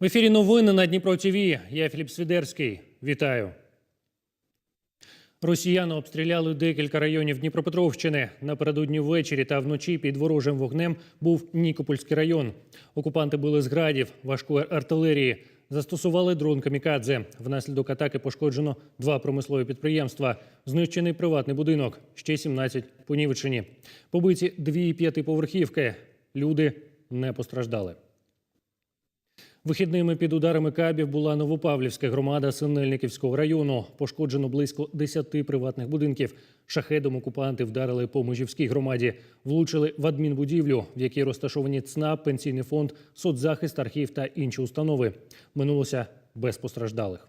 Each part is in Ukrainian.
В ефірі новини на Дніпро ТВ. Я Філіп Свідерський. Вітаю. Росіяни обстріляли декілька районів Дніпропетровщини. Напередодні ввечері та вночі під ворожим вогнем був Нікопольський район. Окупанти били з градів, важкої артилерії. Застосували дрон камікадзе. Внаслідок атаки пошкоджено два промислові підприємства. Знищений приватний будинок. Ще 17 понівечені. Побиті дві п'ятиповерхівки. Люди не постраждали. Вихідними під ударами кабів була Новопавлівська громада Синельниківського району. Пошкоджено близько 10 приватних будинків. Шахедом окупанти вдарили по Межівській громаді. Влучили в адмінбудівлю, в якій розташовані ЦНАП, пенсійний фонд, соцзахист, архів та інші установи. Минулося без постраждалих.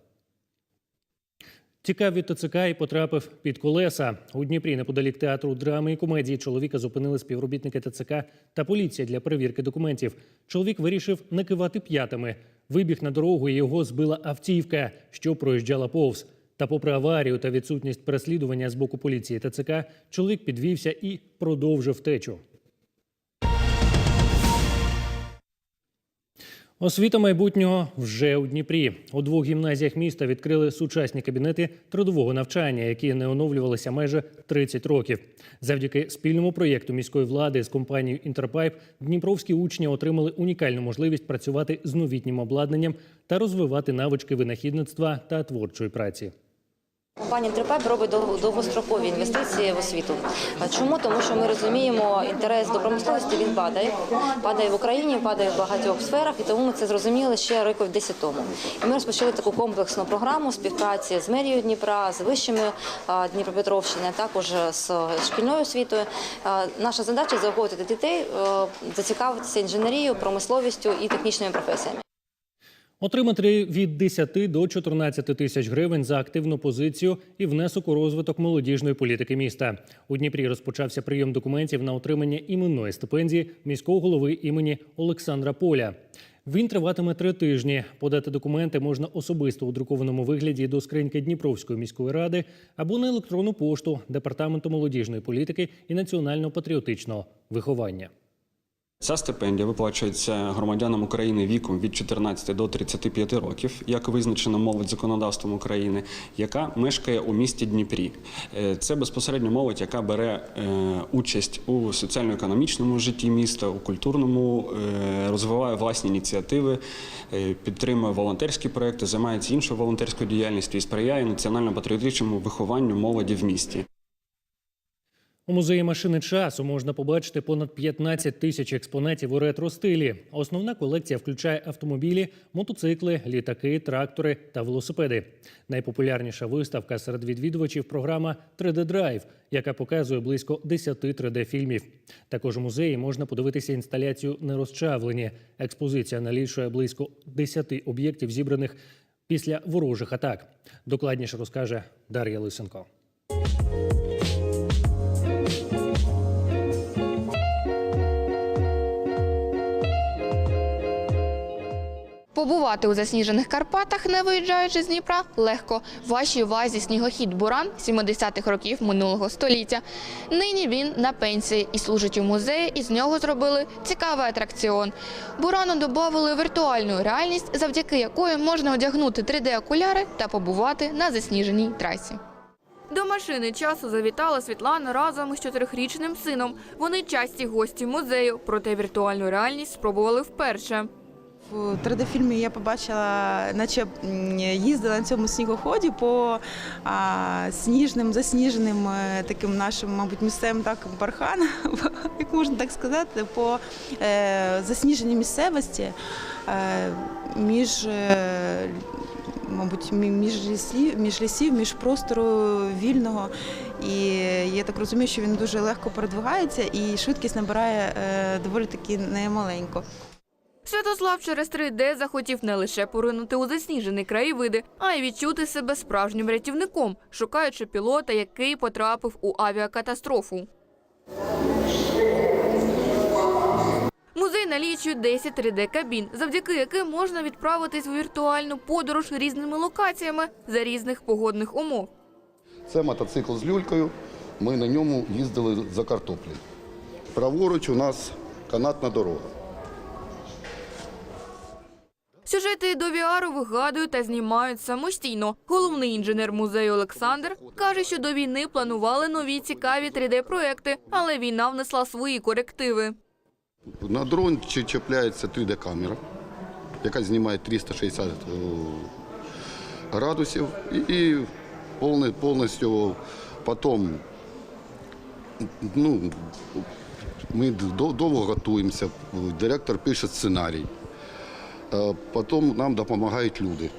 Тікав від ТЦК і потрапив під колеса. У Дніпрі неподалік театру драми і комедії чоловіка зупинили співробітники ТЦК та поліція для перевірки документів. Чоловік вирішив не кивати п'ятами. Вибіг на дорогу і його збила автівка, що проїжджала повз. Та, попри аварію та відсутність переслідування з боку поліції ТЦК, чоловік підвівся і продовжив втечу. Освіта майбутнього вже у Дніпрі. У двох гімназіях міста відкрили сучасні кабінети трудового навчання, які не оновлювалися майже 30 років. Завдяки спільному проєкту міської влади з компанією Інтерпайп дніпровські учні отримали унікальну можливість працювати з новітнім обладнанням та розвивати навички винахідництва та творчої праці. Компанія Інтерпайп робить довгострокові інвестиції в освіту. Чому? Тому що ми розуміємо, інтерес до промисловості він падає. Падає в Україні, падає в багатьох сферах, і тому ми це зрозуміли ще років 10 тому. І ми розпочали таку комплексну програму співпраці з мерією Дніпра, з вищими Дніпропетровщини, а також з шкільною освітою. Наша задача заохотити дітей, е, зацікавитися інженерією, промисловістю і технічними професіями. Отримати від 10 до 14 тисяч гривень за активну позицію і внесок у розвиток молодіжної політики міста. У Дніпрі розпочався прийом документів на отримання іменної стипендії міського голови імені Олександра Поля. Він триватиме три тижні. Подати документи можна особисто у друкованому вигляді до скриньки Дніпровської міської ради або на електронну пошту департаменту молодіжної політики і національно-патріотичного виховання. Ця стипендія виплачується громадянам України віком від 14 до 35 років, як визначено молодь законодавством України, яка мешкає у місті Дніпрі. Е, Це безпосередньо молодь, яка бере е, участь у соціально-економічному житті міста, у культурному, е, розвиває власні ініціативи, підтримує волонтерські проекти, займається іншою волонтерською діяльністю і сприяє національно-патріотичному вихованню молоді в місті. У музеї машини часу можна побачити понад 15 тисяч експонатів у ретро-стилі. Основна колекція включає автомобілі, мотоцикли, літаки, трактори та велосипеди. Найпопулярніша виставка серед відвідувачів програма 3D Drive, яка показує близько 10 3D-фільмів. Також у музеї можна подивитися інсталяцію Нерозчавлені. Експозиція налічує близько 10 об'єктів, зібраних після ворожих атак. Докладніше розкаже Дар'я Лисенко. Побувати у засніжених Карпатах, не виїжджаючи з Дніпра, легко. Вашій увазі снігохід Буран 70-х років минулого століття. Нині він на пенсії і служить у музеї, і з нього зробили цікавий атракціон. Бурану додали віртуальну реальність, завдяки якої можна одягнути 3D-окуляри та побувати на засніженій трасі. До машини часу завітала Світлана разом із чотирьохрічним сином. Вони часті гості музею, проте віртуальну реальність спробували вперше. В 3D-фільмі я побачила, наче їздила на цьому снігоході по а, сніжним, засніженим е, таким нашим, мабуть, місцевим так барханам, як можна так сказати, по е, засніженій місцевості е, між. Е, Мабуть, між лісів, між лісів, між простору вільного. І я так розумію, що він дуже легко передвигається і швидкість набирає е, доволі таки немаленько. Святослав через 3D захотів не лише поринути у засніжені краєвиди, а й відчути себе справжнім рятівником, шукаючи пілота, який потрапив у авіакатастрофу. Музей налічує 10 3D-кабін, завдяки яким можна відправитись у віртуальну подорож різними локаціями за різних погодних умов. Це мотоцикл з люлькою. Ми на ньому їздили за картоплею. Праворуч у нас канатна дорога. Сюжети до VR вигадують та знімають самостійно. Головний інженер музею Олександр каже, що до війни планували нові цікаві 3D-проекти, але війна внесла свої корективи. На дрон чіпляється 3D-камера, яка знімає 360 е, градусів і повністю потім ну, ми довго готуємося, директор пише сценарій, Е, потім нам допомагають люди.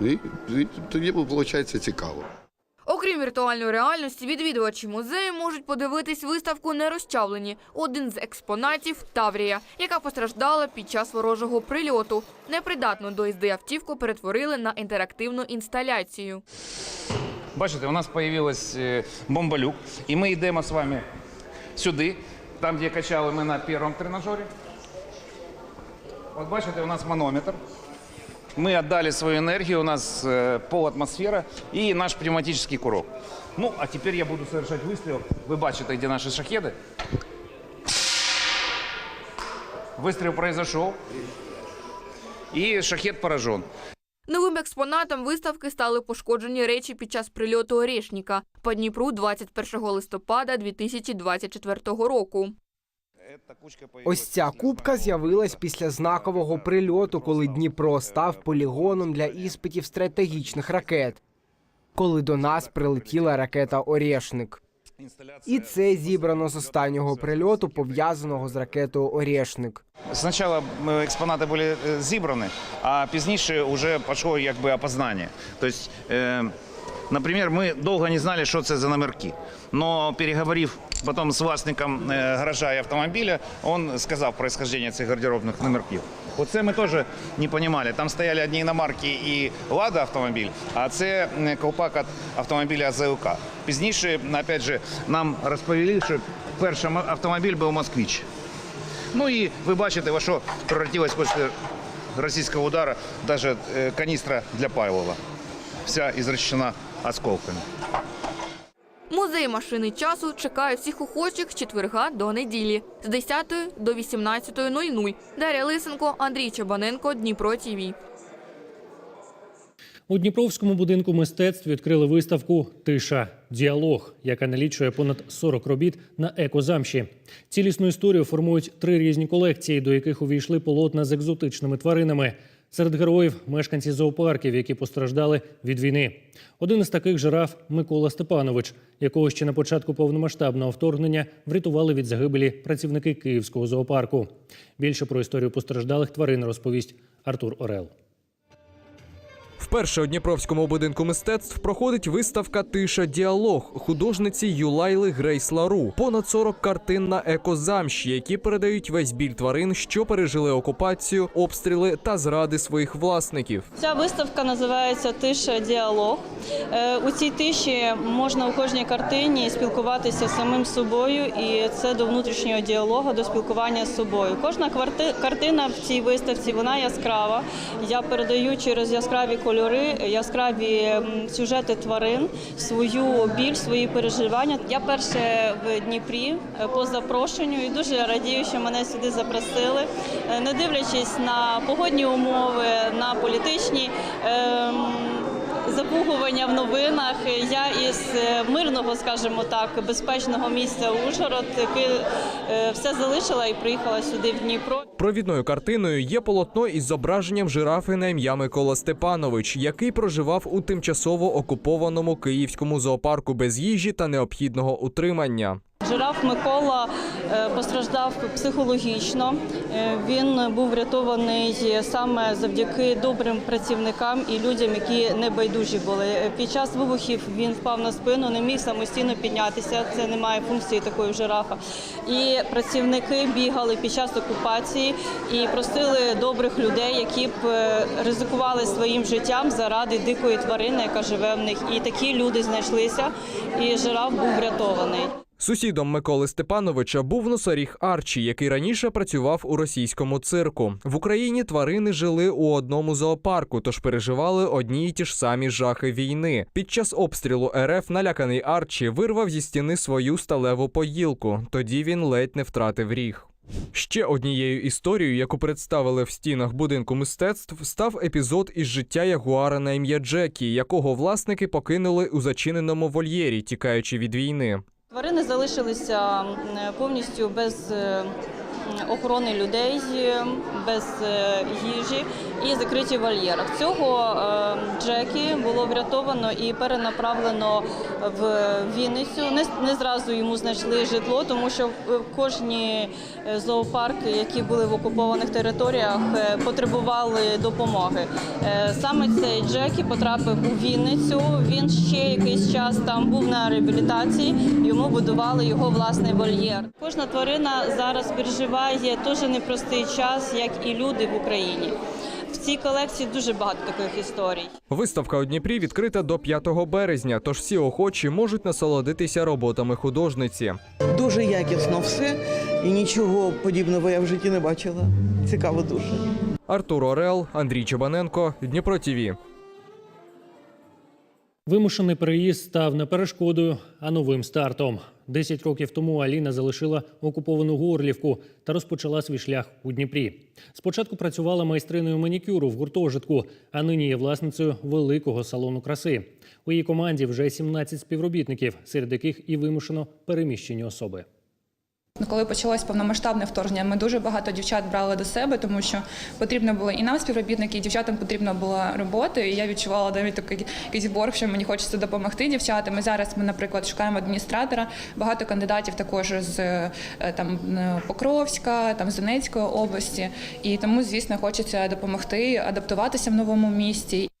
І, і тоді виходить цікаво. Окрім віртуальної реальності, відвідувачі музею можуть подивитись виставку «Нерозчавлені» – один з експонатів Таврія, яка постраждала під час ворожого прильоту. Непридатну до їзди автівку перетворили на інтерактивну інсталяцію. Бачите, у нас з'явилась бомбалюк, і ми йдемо з вами сюди, там, де качали ми на першому тренажері. От бачите, у нас манометр. Ми віддали свою енергію, у нас атмосфера і наш пневматичний курок. Ну, а тепер я буду совершать вистріл. Ви бачите, де наші шахеди. Вистріл произошов. І шахет поражен. Новим експонатом виставки стали пошкоджені речі під час прильоту Орешніка по Дніпру 21 листопада 2024 року. Ось ця кубка з'явилась після знакового прильоту, коли Дніпро став полігоном для іспитів стратегічних ракет. Коли до нас прилетіла ракета Орєшник. І це зібрано з останнього прильоту, пов'язаного з ракетою Орєшник. Спочатку е, експонати були е, зібрані, а пізніше вже пішло якби опознання. Тобто, е, наприклад, ми довго не знали, що це за номерки. Но переговорив потім з власником е, гаража і автомобіля, він сказав происхождение цих гардеробних номерків. Оце ми теж не розуміли. Там стояли одні іномарки і Лада автомобіль, а це е, колпак від автомобіля АЗЛК. Пізніше, опять же, нам розповіли, що перший автомобіль був «Москвич». Ну і ви бачите, во що превратилась після російського удару навіть е, каністра для Павлова. Вся ізрощена осколками. Музей машини часу чекає всіх охочих з четверга до неділі з 10 до 18.00. Дар'я Лисенко, Андрій Чабаненко, Дніпро ТІВІ. У Дніпровському будинку мистецтв відкрили виставку Тиша діалог, яка налічує понад 40 робіт на екозамші. Цілісну історію формують три різні колекції, до яких увійшли полотна з екзотичними тваринами. Серед героїв мешканці зоопарків, які постраждали від війни. Один із таких жираф Микола Степанович, якого ще на початку повномасштабного вторгнення врятували від загибелі працівники Київського зоопарку. Більше про історію постраждалих тварин розповість Артур Орел. Вперше у Дніпровському будинку мистецтв проходить виставка Тиша діалог художниці Юлайли Грейс Лару. Понад 40 картин на екозамші, які передають весь біль тварин, що пережили окупацію, обстріли та зради своїх власників. Ця виставка називається Тиша діалог. Е, У цій тиші можна у кожній картині спілкуватися з самим собою, і це до внутрішнього діалогу, до спілкування з собою. Кожна картина в цій виставці вона яскрава. Я передаю через яскраві кольори, яскраві сюжети тварин, свою біль, свої переживання. Я перше в Дніпрі е, по запрошенню і дуже радію, що мене сюди запросили, Е, не дивлячись на погодні умови, на політичні. ем, Запугування в новинах. Я із е, мирного, скажімо так, безпечного місця Ужгород, е, все залишила і приїхала сюди в Дніпро. Провідною картиною є полотно із зображенням жирафи на ім'я Микола Степанович, який проживав у тимчасово окупованому київському зоопарку без їжі та необхідного утримання. Жираф Микола е, постраждав психологічно. Е, Він був врятований саме завдяки добрим працівникам і людям, які не байдужі були. Е, Під час вибухів він впав на спину, не міг самостійно піднятися. Це не має функції такої жирафа. І працівники бігали під час окупації і просили добрих людей, які б ризикували своїм життям заради дикої тварини, яка живе в них. І такі люди знайшлися, і жираф був врятований. Сусідом Миколи Степановича був носоріг Арчі, який раніше працював у російському цирку. В Україні тварини жили у одному зоопарку, тож переживали одні й ті ж самі жахи війни. Під час обстрілу РФ наляканий Арчі вирвав зі стіни свою сталеву поїлку. Тоді він ледь не втратив ріг. Ще однією історією, яку представили в стінах будинку мистецтв, став епізод із життя ягуара на ім'я Джекі, якого власники покинули у зачиненому вольєрі, тікаючи від війни. Тварини залишилися повністю без е, охорони людей, без е, їжі і закриті в вольєрах. Цього е, Джекі було врятовано і перенаправлено в Вінницю. Не, зразу йому знайшли житло, тому що кожні е, зоопарки, які були в окупованих територіях, е, потребували допомоги. Е, Саме цей Джекі потрапив у Вінницю. Він ще якийсь час там був на реабілітації. Йому будували його власний вольєр. Кожна тварина зараз переживає дуже непростий час, як і люди в Україні. В цій колекції дуже багато таких історій. Виставка у Дніпрі відкрита до 5 березня, тож всі охочі можуть насолодитися роботами художниці. Дуже якісно все і нічого подібного я в житті не бачила. Цікаво дуже. Артур Орел, Андрій Чобаненко, Дніпро ТІВІ. Вимушений переїзд став не перешкодою, а новим стартом. Десять років тому Аліна залишила окуповану Горлівку та розпочала свій шлях у Дніпрі. Спочатку працювала майстриною манікюру в гуртожитку, а нині є власницею великого салону краси. У її команді вже 17 співробітників, серед яких і вимушено переміщені особи. Ну, Коли почалось повномасштабне вторгнення, ми дуже багато дівчат брали до себе, тому що потрібно було і нам співробітники, і дівчатам потрібна була робота. І я відчувала навіть такий якийсь борг, що мені хочеться допомогти дівчатам. І зараз ми, наприклад, шукаємо адміністратора. Багато кандидатів також з е, там е, Покровська, там з Донецької області. І тому, звісно, хочеться допомогти адаптуватися в новому місті.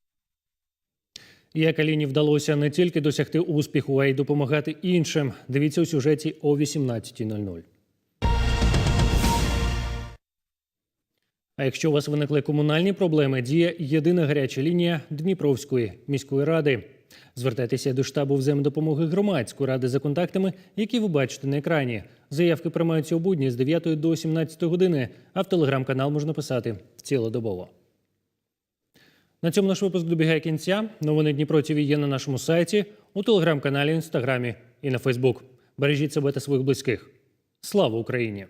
Як Аліні вдалося не тільки досягти успіху, а й допомагати іншим. Дивіться у сюжеті о 18.00. А якщо у вас виникли комунальні проблеми, діє єдина гаряча лінія Дніпровської міської ради. Звертайтеся до штабу взаємодопомоги громадської ради за контактами, які ви бачите на екрані. Заявки приймаються у будні з 9 до 17 години, а в телеграм-канал можна писати цілодобово. На цьому наш випуск добігає кінця. Новини Дніпро ТВ є на нашому сайті, у телеграм-каналі, інстаграмі і на Фейсбук. Бережіть себе та своїх близьких. Слава Україні!